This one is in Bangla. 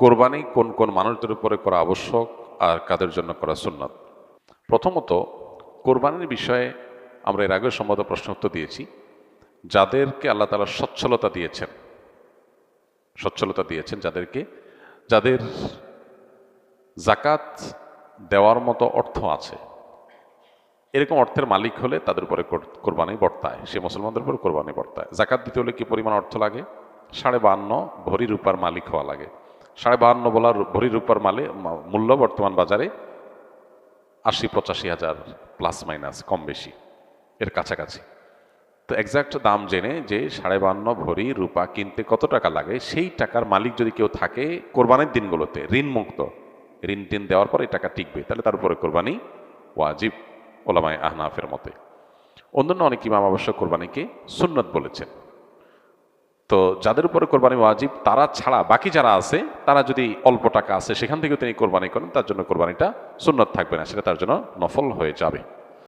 কোরবানি কোন কোন মানুষদের উপরে করা আবশ্যক আর কাদের জন্য করা সুন্নত? প্রথমত, কোরবানির বিষয়ে আমরা এর আগে সম্ভবত প্রশ্ন উত্তর দিয়েছি। যাদেরকে আল্লাহ তালা সচ্ছলতা দিয়েছেন সচ্ছলতা দিয়েছেন যাদেরকে, যাদের জাকাত দেওয়ার মতো অর্থ আছে, এরকম অর্থের মালিক হলে তাদের উপরে কোরবানি বর্তায়। সে মুসলমানদের উপরে কোরবানি বর্তায়। জাকাত দিতে হলে কি পরিমাণ অর্থ লাগে? সাড়ে বান্ন ভরি রূপার মালিক হওয়া লাগে। সাড়ে বাহান্ন বলার ভরি রূপার মালে মূল্য বর্তমান বাজারে আশি পঁচাশি হাজার প্লাস মাইনাস কম বেশি, এর কাছাকাছি। তো এক্সাক্ট দাম জেনে যে সাড়ে বান্ন ভরি রূপা কিনতে কত টাকা লাগে, সেই টাকার মালিক যদি কেউ থাকে কোরবানির দিনগুলোতে ঋণ মুক্ত ঋণ টিন দেওয়ার পর এই টাকা টিকবে, তাহলে তার উপরে কোরবানি ওয়াজিব, ওলামায় আহনাফের মতে। অন্যান্য অনেক ইমাম অবশ্য কোরবানিকে সুন্নত বলেছেন। তো যাদের উপরে কোরবানি ওয়াজিব, তারা ছাড়া বাকি যারা আছে, তারা যদি অল্প টাকা আছে, সেখান থেকেও তিনি কোরবানি করেন, তার জন্য কোরবানিটা সুন্নত থাকবে না, সেটা তার জন্য নফল হয়ে যাবে।